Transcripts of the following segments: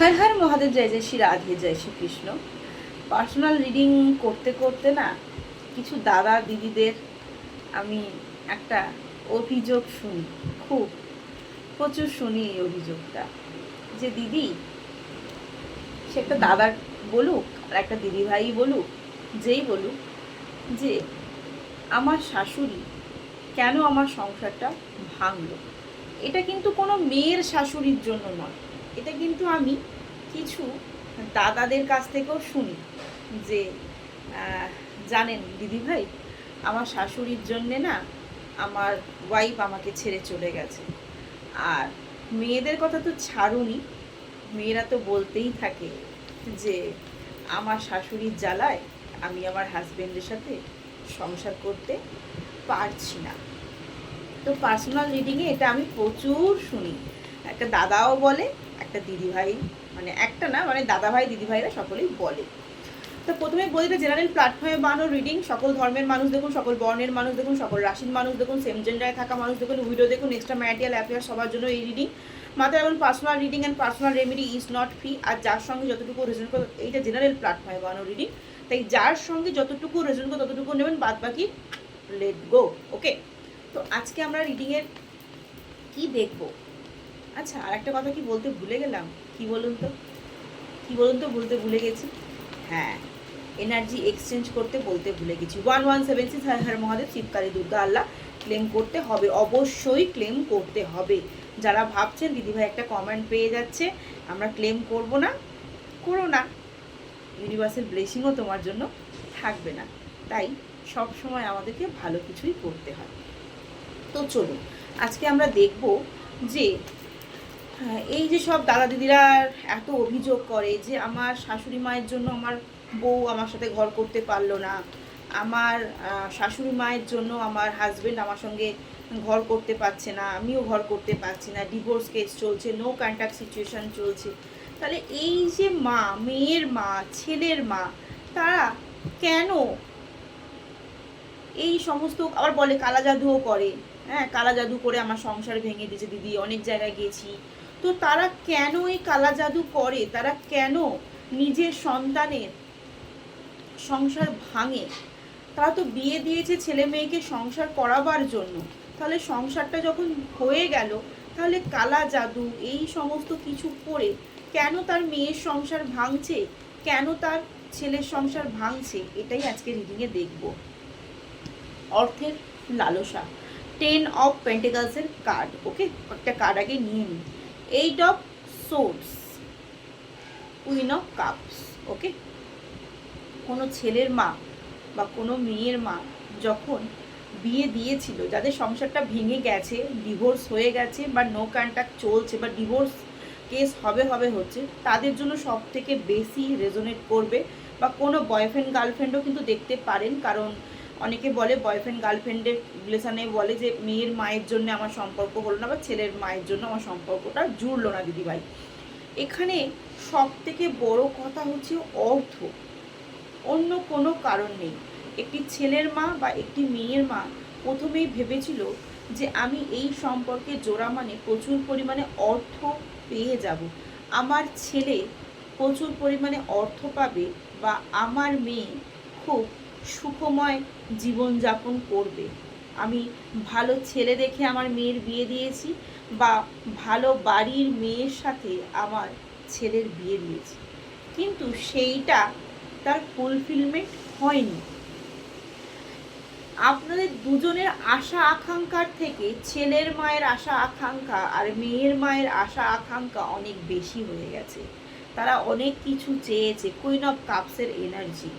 হর হর মহাদেব জয় জয় শ্রী রাধে, জয় শ্রীকৃষ্ণ পার্সোনাল রিডিং করতে করতে না কিছু দাদা দিদিদের আমি একটা অভিযোগ শুনি, খুব প্রচুর শুনি এই অভিযোগটা। যে দিদি, সে একটা দাদার বলুক আর একটা দিদি ভাই বলুক, যেই বলুক, যে আমার শাশুড়ি কেন আমার সংসারটা ভাঙলো? এটা কিন্তু কোনো মেয়ের শাশুড়ির জন্য নয়। এটা কিন্তু আমি কিছু দাদাদের কাছ থেকেও শুনি যে জানেন দিদিভাই আমার শাশুড়ির জন্যে না আমার ওয়াইফ আমাকে ছেড়ে চলে গেছে। আর মেয়েদের কথা তো ছাড়ুনি, মেয়েরা তো বলতেই থাকে যে, আমার শাশুড়ির জ্বালায় আমি আমার হাজব্যান্ডের সাথে সংসার করতে পারছি না। তো পার্সোনাল রিডিংয়ে এটা আমি প্রচুর শুনি। একটা দাদাও বলে একটা দিদিভাই মানে একটা না মানে দাদা ভাই দিদি ভাইরা সকলেই বলে। তো প্রথমে বলি এটা জেনারেল প্ল্যাটফর্মে বানানো রিডিং সকল ধর্মের মানুষ দেখুন, সকল বর্ণের মানুষ দেখুন, সকল রাশির মানুষ দেখুন সেম জেন্ডারে থাকা মানুষ দেখুন ভিডিও দেখুন এক্সট্রা ম্যারিটাল অ্যাফেয়ার সবার জন্য এই রিডিং মাত্র এবং personal reading and personal remedy is not free আর যার সঙ্গে যতটুকু রেজনেট করে, এইটা জেনারেল প্ল্যাটফর্মে বানানো রিডিং তাই যার সঙ্গে যতটুকু রেজনেট করে, ততটুকু নেবেন বাদ বাকি লেট গো ওকে তো আজকে আমরা রিডিংয়ের কি দেখব? আচ্ছা আর একটা কথা কি বলতে ভুলে গেলাম? কি বলুন তো? কি বলুন তো বলতে ভুলে গেছি? হ্যাঁ এনার্জি এক্সচেঞ্জ করতে বলতে ভুলে গেছি। One one seven six Har Mahadev, Shivkali, Durga, Allah claim করতে হবে। অবশ্যই ক্লেম করতে হবে। যারা ভাবছেন, দিদিভাই একটা কমেন্ট পেয়ে যাচ্ছে, আমরা ক্লেম করব না, করো না। ইউনিভার্সাল ব্লেসিংও তোমার জন্য থাকবে না। তাই সব সময় আমাদেরকে ভালো কিছুই করতে হয়। তো চলুন, আজকে আমরা দেখব যে এই যে সব দাদা দিদিরা এত অভিযোগ করে যে আমার শাশুড়ি মায়ের জন্য আমার বউ আমার সাথে ঘর করতে পারল না, আমার শাশুড়ি মায়ের জন্য আমার হাজবেন্ড আমার সঙ্গে ঘর করতে পারছে না, আমিও ঘর করতে পারছি না ডিভোর্স কেস চলছে নো কন্ট্যাক্ট সিচুয়েশন চলছে। তাহলে এই যে মা, মেয়ের মা, ছেলের মা, তারা কেন এই সমস্ত, আবার বলে কালা জাদুও করে হ্যাঁ কালা জাদু করে আমার সংসার ভেঙে দিয়েছে দিদি, অনেক জায়গায় গেছি। তো তারা কেন এই কালা জাদু করে? তারা কেন নিজের সন্তানের সংসার ভাঙে? তারা তো বিয়ে দিয়েছে ছেলে মেয়েকে সংসার করাবার জন্য। তাহলে সংসারটা যখন হয়ে গেল, তাহলে কালা জাদু, এই সমস্ত কিছু করে কেন তার মেয়ের সংসার ভাঙছে? কেন তার ছেলের সংসার ভাঙছে? এটাই আজকে রিডিংয়ে দেখব। অর্থের লালসা। টেন অফ পেন্টিকালসের কার্ড ওকে একটা কার্ড আগে নিয়ে নিই। Eight of swords queen of cups okay কোনো ছেলের মা বা কোনো মেয়ের মা যখন বিয়ে দিয়েছিল, যাদের সংসারটা ভেঙে গেছে ডিভোর্স হয়ে গেছে বা নো কন্ট্যাক্ট চলছে বা ডিভোর্স কেস হবে হবে হচ্ছে, তাদের জন্য সব থেকে বেশি রেজোনেট করবে বা কোনো বয়ফ্রেন্ড গার্লফ্রেন্ডও কিন্তু দেখতে পারেন। কারণ অনেকে বলে বয়ফ্রেন্ড গার্লফ্রেন্ডের রিলেশনে বলে যে, মেয়ের মায়ের জন্য আমার সম্পর্ক হলো না বা ছেলের মায়ের জন্য আমার সম্পর্কটা জুড়লো না দিদিভাই। এখানে সব থেকে বড় কথা হচ্ছে অর্থ। অন্য কোনো কারণ নেই। একটি ছেলের মা বা একটি মেয়ের মা প্রথমেই ভেবেছিল যে, আমি এই সম্পর্কে জোড়া মানে প্রচুর পরিমাণে অর্থ পেয়ে যাব। আমার ছেলে প্রচুর পরিমাণে অর্থ পাবে বা আমার মেয়ে খুব সুখময় জীবনযাপন করবে। আমি ভালো ছেলে দেখে আমার মেয়ের বিয়ে দিয়েছি বা ভালো বাড়ির মেয়ের সাথে আমার ছেলের বিয়ে দিয়েছি। কিন্তু সেইটা তার ফুলফিলমেন্ট হয়নি। আপনাদের দুজনের আশা আকাঙ্ক্ষার থেকে ছেলের মায়ের আশা আকাঙ্ক্ষা আর মেয়ের মায়ের আশা আকাঙ্ক্ষা অনেক বেশি হয়ে গেছে। তারা অনেক কিছু চেয়েছে কুইন অফ কাপসের এনার্জি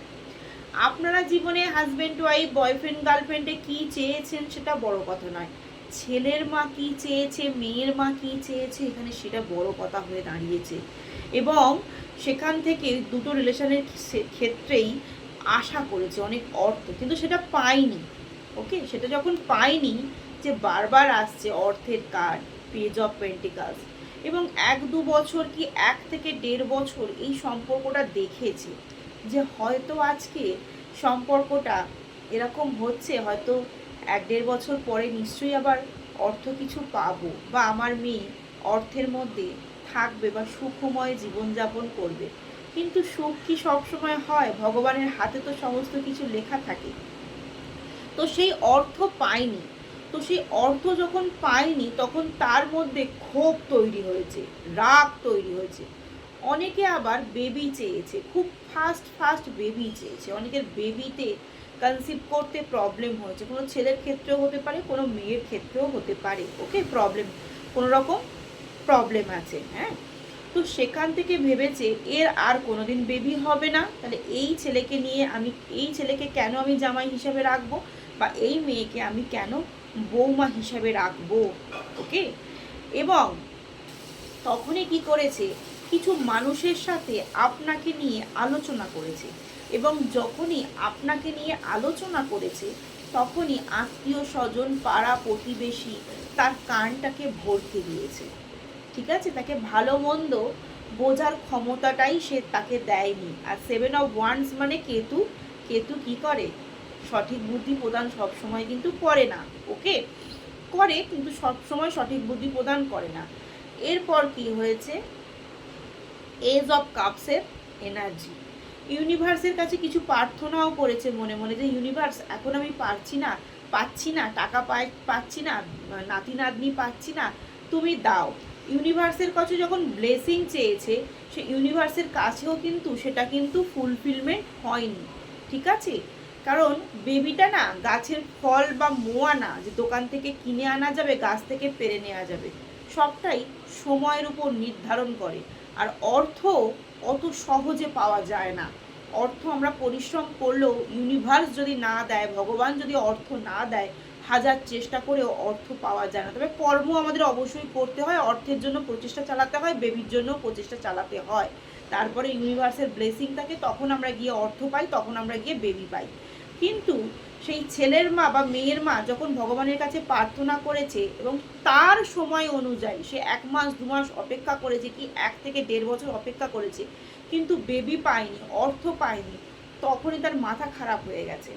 আপনারা জীবনে হাজব্যান্ড ওয়াইফ বয়ফ্রেন্ড গার্লফ্রেন্ডে কি চেয়েছেন সেটা বড় কথা নয়। ছেলের মা কি চেয়েছে, মেয়ের মা কি চেয়েছে, এখানে সেটা বড় কথা হয়ে দাঁড়িয়েছে। এবং সেখান থেকে দুটো রিলেশনের ক্ষেত্রেই আশা করেছে, অনেক অর্থ। কিন্তু সেটা পায়নি ওকে সেটা যখন পায়নি যে বারবার আসছে অর্থের কার্ড পেজ অফ পেন্টিকালস এবং এক দু বছর কি এক থেকে দেড় বছর এই সম্পর্কটা দেখেছে। যে হয়তো আজকে সম্পর্কটা এরকম হচ্ছে, হয়তো এক দেড় বছর পরে নিশ্চয়ই আবার অর্থ কিছু পাবো বা আমার মেয়ে অর্থের মধ্যে থাকবে বা সুখময় জীবনযাপন করবে। কিন্তু সুখ কি সবসময় হয়? ভগবানের হাতে তো সমস্ত কিছু লেখা থাকে। তো সেই অর্থ পায়নি তো সেই অর্থ যখন পায়নি তখন তার মধ্যে ক্ষোভ তৈরি হয়েছে, রাগ তৈরি হয়েছে। অনেকে আবার বেবি চেয়েছে, খুব ফাস্ট ফাস্ট বেবি চেয়েছে। অনেকের বেবিতে কনসিভ করতে প্রবলেম হয়েছে। কোনো ছেলের ক্ষেত্রেও হতে পারে, কোনো মেয়ের ক্ষেত্রেও হতে পারে। ওকে প্রবলেম কোনো রকম প্রবলেম আছে হ্যাঁ? তো সেখান থেকে ভেবেছে, এর আর কোনোদিন বেবি হবে না। তাহলে এই ছেলেকে নিয়ে আমি, এই ছেলেকে কেন আমি জামাই হিসাবে রাখব? বা এই মেয়েকে আমি কেন বৌমা হিসাবে রাখব? ওকে? এবং তখনই কি করেছে কিছু মানুষের সাথে আপনাকে নিয়ে আলোচনা করেছে এবং যখনই আপনাকে নিয়ে আলোচনা করেছে, তখনই আত্মীয় স্বজন, পাড়া প্রতিবেশী তার কানটাকে ভরতে দিয়েছে। ঠিক আছে? তাকে ভালো মন্দ বোঝার ক্ষমতাটাই সে তাকে দেয়নি। আর সেভেন অফ ওয়ান্স মানে কেতু। কেতু কি করে? সঠিক বুদ্ধি প্রদান সবসময় কিন্তু করে না। ওকে? করে, কিন্তু সবসময় সঠিক বুদ্ধি প্রদান করে না। এরপর কি হয়েছে? এজ অফ কাপসের এনার্জি ইউনিভার্সের কাছে কিছু প্রার্থনাও করেছে মনে মনে যে ইউনিভার্স এখন আমি পারছি না, পাচ্ছি না, টাকা পাই, পাচ্ছি না, নাতি নাতনি পাচ্ছি না, তুমি দাও। ইউনিভার্সের কাছে যখন ব্লেসিং চেয়েছে, সে ইউনিভার্সের কাছেও কিন্তু সেটা কিন্তু ফুলফিলমেন্ট হয়নি। ঠিক আছে? কারণ বেবিটা না গাছের ফল বা মোয়া না, যে দোকান থেকে কিনে আনা যাবে, গাছ থেকে পেরে নেওয়া যাবে, সবটাই সময়ের উপর নির্ধারণ করে। আর অর্থ অত সহজে পাওয়া যায় না। অর্থ আমরা পরিশ্রম করলেও ইউনিভার্স যদি না দেয়, ভগবান যদি অর্থ না দেয়, হাজার চেষ্টা করেও অর্থ পাওয়া যায় না। তবে কর্ম আমাদের অবশ্যই করতে হয়, অর্থের জন্য প্রচেষ্টা চালাতে হয় বেবির জন্য প্রচেষ্টা চালাতে হয়। তারপরে ইউনিভার্সের ব্লেসিং থাকে, তখন আমরা গিয়ে অর্থ পাই, তখন আমরা গিয়ে বেবি পাই। কিন্তু সেই ছেলের মা বা মেয়ের মা যখন ভগবানের কাছে প্রার্থনা করেছে এবং তার সময় অনুযায়ী সে এক মাস, দু মাস অপেক্ষা করেছে কি এক থেকে দেড় বছর অপেক্ষা করেছে, কিন্তু বেবি পায়নি, অর্থ পায়নি, তখনই তার মাথা খারাপ হয়ে গেছে।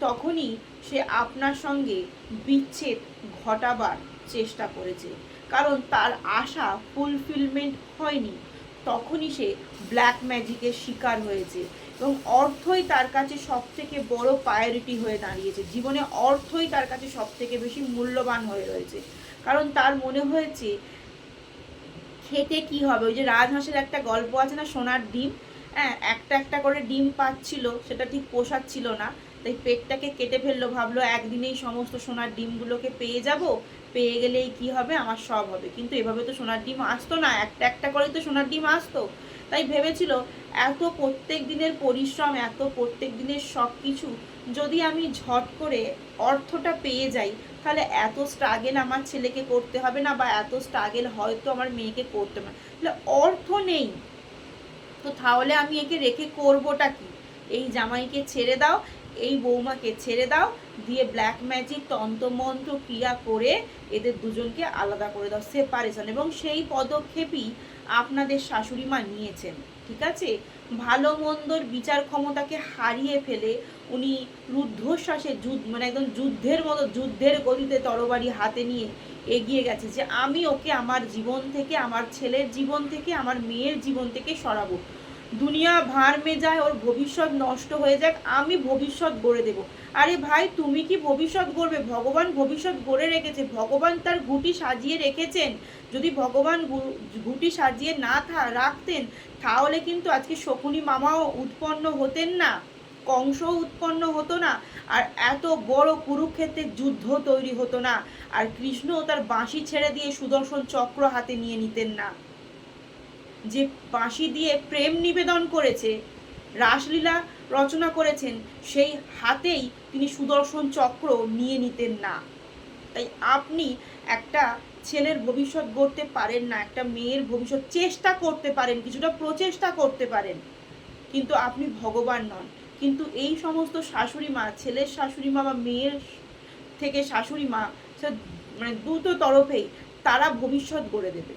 তখনই সে আপনার সঙ্গে বিচ্ছেদ ঘটাবার চেষ্টা করেছে। কারণ তার আশা ফুলফিলমেন্ট হয়নি। তখনই সে ব্ল্যাক ম্যাজিকের শিকার হয়েছে। এবং অর্থই তার কাছে সব থেকে বড় প্রায়োরিটি হয়ে দাঁড়িয়েছে। জীবনে অর্থই তার কাছে সব থেকে বেশি মূল্যবান হয়ে রয়েছে। কারণ তার মনে হয়েছে, খেতে কি হবে? ওই যে রাজহাঁসের একটা গল্প আছে না, সোনার ডিম? হ্যাঁ একটা একটা করে ডিম পাচ্ছিল, সেটা ঠিক পোষাচ্ছিল না। তাই পেটটাকে কেটে ফেলল, ভাবলো একদিনেই সমস্ত সোনার ডিমগুলোকে পেয়ে যাব, পেয়ে গেলেই কি হবে? আমার সব হবে। কিন্তু এভাবে তো সোনার ডিম আসতো না, একটা একটা করেই তো সোনার ডিম আসতো। তাই ভেবেছিল এত প্রত্যেক দিনের পরিশ্রম, এত প্রত্যেক দিনের সব কিছু যদি আমি ঝট করে অর্থটা পেয়ে যাই, তাহলে এত স্ট্রাগেল আমার ছেলেকে করতে হবে না বা এত স্ট্রাগেল হয়তো আমার মেয়েকে করতে হবে তাহলে অর্থ নেই। তো তাহলে আমি একে রেখে করবোটা কি? এই জামাইকে ছেড়ে দাও, এই বৌমাকে ছেড়ে দাও, দিয়ে ব্ল্যাক ম্যাজিক তন্ত্রমন্ত্র ক্রিয়া করে এদের দুজনকে আলাদা করে দাও সেপারেশন এবং সেই পদক্ষেপই আপনাদের শাশুড়ি মা নিয়েছেন, ঠিক আছে? ভালো মন্দর বিচার ক্ষমতাকে হারিয়ে ফেলে উনি রুদ্ধশ্বাসে যুদ্ধ মানে একদম যুদ্ধের মতো, যুদ্ধের গতিতে তরবারি হাতে নিয়ে এগিয়ে গেছে যে আমি ওকে আমার জীবন থেকে, আমার ছেলের জীবন থেকে, আমার মেয়ের জীবন থেকে সরাবো। দুনিয়া ভার মে যায় ওর ভবিষ্যৎ নষ্ট হয়ে যাক, আমি ভবিষ্যৎ গড়ে দেব। আরে ভাই, তুমি কি ভবিষ্যৎ গড়বে? ভগবান ভবিষ্যৎ গড়ে রেখেছে। ভগবান তার ঘুটি সাজিয়ে রেখেছেন। যদি ভগবান ঘুটি সাজিয়ে না থা, রাখতেন, তাহলে কিন্তু আজকে শকুনি মামাও উৎপন্ন হতেন না, কংসও উৎপন্ন হতো না, আর এত বড় কুরুক্ষেত্রের যুদ্ধ তৈরি হতো না, আর কৃষ্ণ তার বাঁশি ছেড়ে দিয়ে সুদর্শন চক্র হাতে নিয়ে নিতেন না। যে বাঁশি দিয়ে প্রেম নিবেদন করেছে, রাসলীলা রচনা করেছেন, সেই হাতেই তিনি সুদর্শন চক্র নিয়ে নিতেন না। তাই আপনি একটা ছেলের ভবিষ্যৎ গড়তে পারেন না, একটা মেয়ের ভবিষ্যৎ চেষ্টা করতে পারেন, কিছুটা প্রচেষ্টা করতে পারেন। কিন্তু আপনি ভগবান নন। কিন্তু এই সমস্ত শাশুড়ি মা ছেলের শাশুড়ি মা বা মেয়ের থেকে শাশুড়ি মা মানে দুটো তরফেই তারা ভবিষ্যৎ গড়ে দেবে।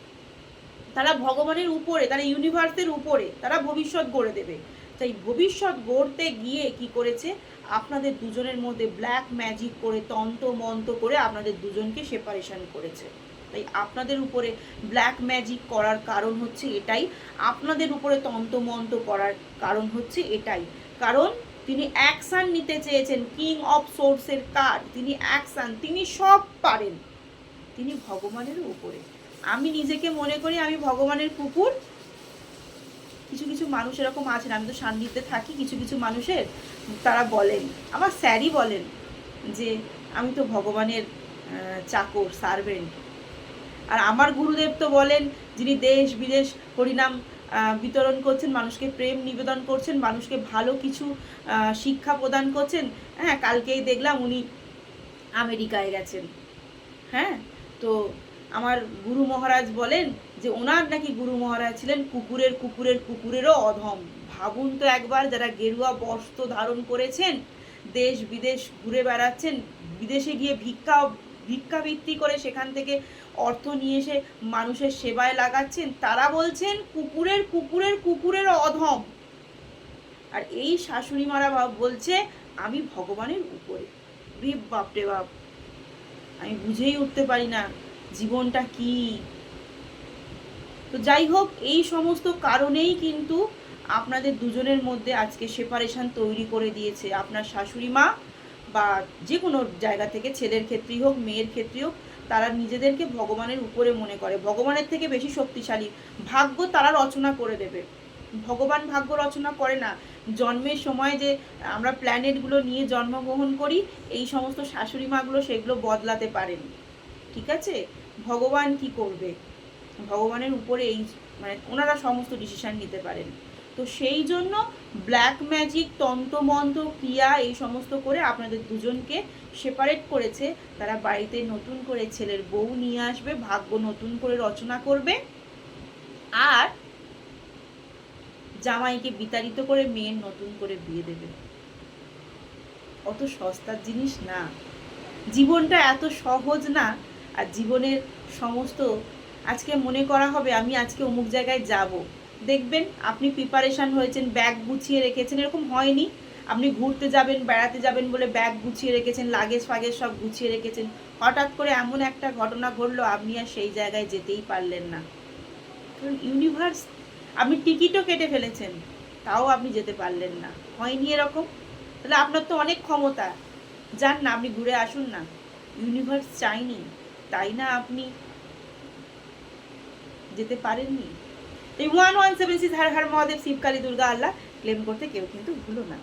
তারা ভগবানের উপরে, তারা ইউনিভার্সের উপরে, তারা ভবিষ্যৎ গড়ে দেবে। তাই ভবিষ্যৎ গড়তে গিয়ে কি করেছে? আপনাদের দুজনের মধ্যে ব্ল্যাক ম্যাজিক করে, তন্ত্র মন্ত্র করে আপনাদের দুজনকে সেপারেশন করেছে। তাই আপনাদের উপরে ব্ল্যাক ম্যাজিক করার কারণ হচ্ছে এটাই। আপনাদের উপরে তন্তমন্ত করার কারণ হচ্ছে এটাই। কারণ তিনি অ্যাকশান নিতে চেয়েছেন কিং অফ সোর্সের কার্ড তিনি অ্যাকশান তিনি সব পারেন। তিনি ভগবানের উপরে। আমি নিজেকে মনে করি আমি ভগবানের কুকুর। কিছু কিছু মানুষ এরকম আছেন, আমি তো সান্নিধ্যে থাকি, কিছু কিছু মানুষের তারা বলেন। আমার স্যারই বলেন যে, আমি তো ভগবানের চাকর সার্ভেন্ট আর আমার গুরুদেব তো বলেন, যিনি দেশ, বিদেশ হরিনাম বিতরণ করছেন, মানুষকে প্রেম নিবেদন করছেন, মানুষকে ভালো কিছু শিক্ষা প্রদান করছেন হ্যাঁ কালকেই দেখলাম উনি আমেরিকায় গেছেন। হ্যাঁ তো আমার গুরু মহারাজ বলেন যে, ওনার নাকি গুরু মহারাজ ছিলেন কুকুরের কুকুরের কুকুরেরও অধম। ভাবুন তো একবার যারা গেরুয়া বস্ত্র ধারণ করেছেন, দেশ বিদেশ ঘুরে বেড়াচ্ছেন, বিদেশে গিয়ে ভিক্ষা ভিক্ষাবৃত্তি করে সেখান থেকে অর্থ নিয়ে এসে মানুষের সেবায় লাগাচ্ছেন, তারা বলছেন কুকুরের কুকুরের কুকুরের অধম। আর এই শাশুড়ি মারা বলছে, আমি ভগবানের উপরে। রে বাপরে বাপ, আমি বুঝেই উঠতে পারি না। জীবনটা কি? তো যাই হোক, এই সমস্ত কারণেই কিন্তু আপনাদের দুজনের মধ্যে আজকে সেপারেশন তৈরি করে দিয়েছে। আপনার শাশুড়ি মা বা যে কোনো জায়গা থেকে, ছেলের ক্ষেত্রেই হোক, মেয়ের ক্ষেত্রেই হোক, তারা নিজেদেরকে ভগবানের উপরে মনে করে। ভগবানের থেকে বেশি শক্তিশালী। ভাগ্য তারা রচনা করে দেবে। ভগবান ভাগ্য রচনা করে না। জন্মের সময় যে আমরা প্ল্যানেটগুলো নিয়ে জন্মগ্রহণ করি, এই সমস্ত শাশুড়ি মাগুলো সেগুলো বদলাতে পারেন। ঠিক আছে? ভগবান কি করবে? ভগবানের উপরে এই মানে ওনারা সমস্ত ডিসিশন নিতে পারেন। তো সেই জন্য ব্ল্যাক ম্যাজিক তন্ত্রমন্ত্র, ক্রিয়া এই সমস্ত করে আপনাদের দুজনকে সেপারেট করেছে। তারা বাড়িতে নতুন করে ছেলের বউ নিয়ে আসবে, ভাগ্য নতুন করে রচনা করবে। আর জামাইকে বিতাড়িত করে মেয়ের নতুন করে বিয়ে দেবে। অত সস্তার জিনিস না। জীবনটা এত সহজ না। আর জীবনের সমস্ত আজকে মনে করা হবে, আমি আজকে অমুক জায়গায় যাব। দেখবেন আপনি প্রিপারেশন হয়েছেন ব্যাগ গুছিয়ে রেখেছেন, এরকম হয়নি। আপনি ঘুরতে যাবেন, বেড়াতে যাবেন বলে ব্যাগ গুছিয়ে রেখেছেন লাগেজ ফাগেজ সব গুছিয়ে রেখেছেন। হঠাৎ করে এমন একটা ঘটনা ঘটলো, আপনি আর সেই জায়গায় যেতেই পারলেন না। কারণ ইউনিভার্স আপনি টিকিটও কেটে ফেলেছেন, তাও আপনি যেতে পারলেন না। হয়নি এরকম? তাহলে আপনার তো অনেক ক্ষমতা। যান না, আপনি ঘুরে আসুন না। ইউনিভার্স চাইনি। তাই না আপনি? যেতে পারেননি? এই one one seven six Har Har Mahadev, Shivkali, Durga, Allah claim করতে কেউ কিন্তু ভুলো না।